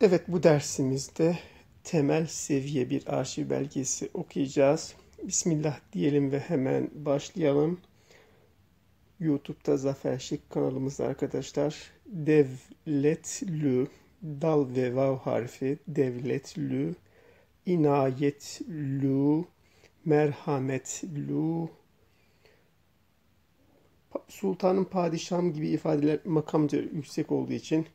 Evet bu dersimizde temel seviye bir arşiv belgesi okuyacağız. Bismillah diyelim ve hemen başlayalım. YouTube'da Zafer Şık kanalımızda arkadaşlar devletlü dal ve vav harfi devletlü inayetlü merhametlü sultanın padişahım gibi ifadeler makamca yüksek olduğu için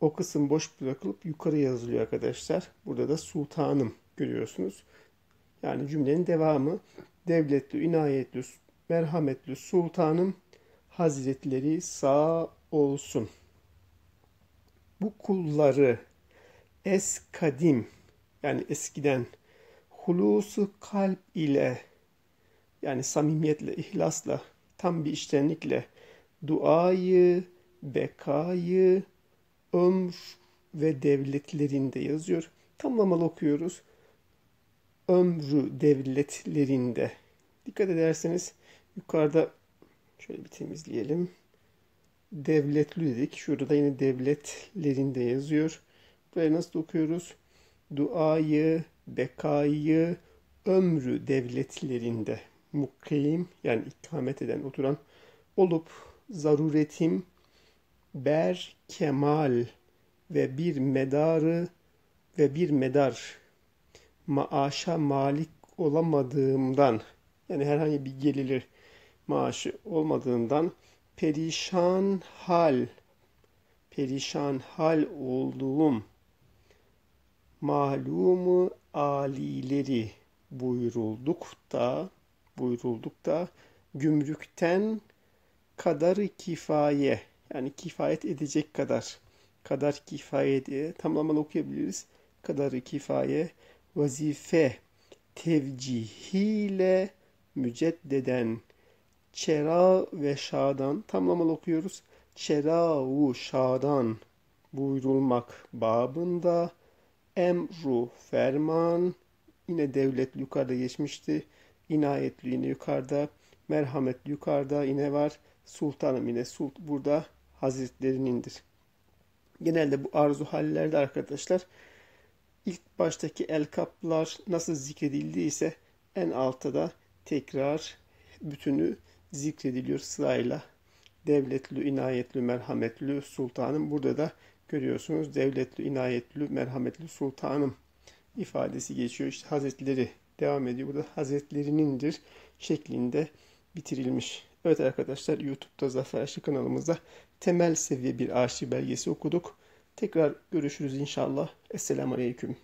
o kısım boş bırakılıp yukarı yazılıyor arkadaşlar. Burada da sultanım görüyorsunuz. Yani cümlenin devamı devletli, inayetli, merhametli sultanım hazretleri sağ olsun. Bu kulları es kadim yani eskiden hulusu kalp ile yani samimiyetle, ihlasla, tam bir iştenlikle duayı, bekayı, ömr ve devletlerinde yazıyor. Tamlamalı okuyoruz. Ömrü devletlerinde. Dikkat ederseniz yukarıda şöyle bir temizleyelim. Devletli dedik. Şurada da yine devletlerinde yazıyor. Buraya nasıl okuyoruz? Duayı, bekayı, ömrü devletlerinde mukim yani ikamet eden, oturan olup zaruretim ber kemal ve bir medarı ve bir medar. Maaşa malik olamadığımdan yani herhangi bir gelir maaşı olmadığından perişan hal perişan hal olduğum malumu alileri buyurulduk da buyurulduk da gümrükten kadarı kifaye yani kifayet edecek kadar kadar kifaye diye tamamını okuyabiliriz. Kadarı kifaye vazife tevcihiyle müceddeden çera ve şadan tamlamalı okuyoruz. Çera-u şadan buyurulmak babında emru ferman yine devlet yukarıda geçmişti. İnayetli yine yukarıda. Merhametli yukarıda yine var. Sultanım yine sult burada hazretlerinindir. Genelde bu arzu hallerde arkadaşlar ilk baştaki el kaplar nasıl zikredildiyse en altta da tekrar bütünü zikrediliyor sırayla. Devletli, inayetli, merhametli sultanım. Burada da görüyorsunuz devletli, inayetli, merhametli sultanım ifadesi geçiyor. İşte hazretleri devam ediyor. Burada hazretlerinindir şeklinde bitirilmiş. Evet arkadaşlar YouTube'da Zafer Aşı kanalımızda temel seviye bir arşiv belgesi okuduk. Tekrar görüşürüz inşallah. Esselamu Aleyküm.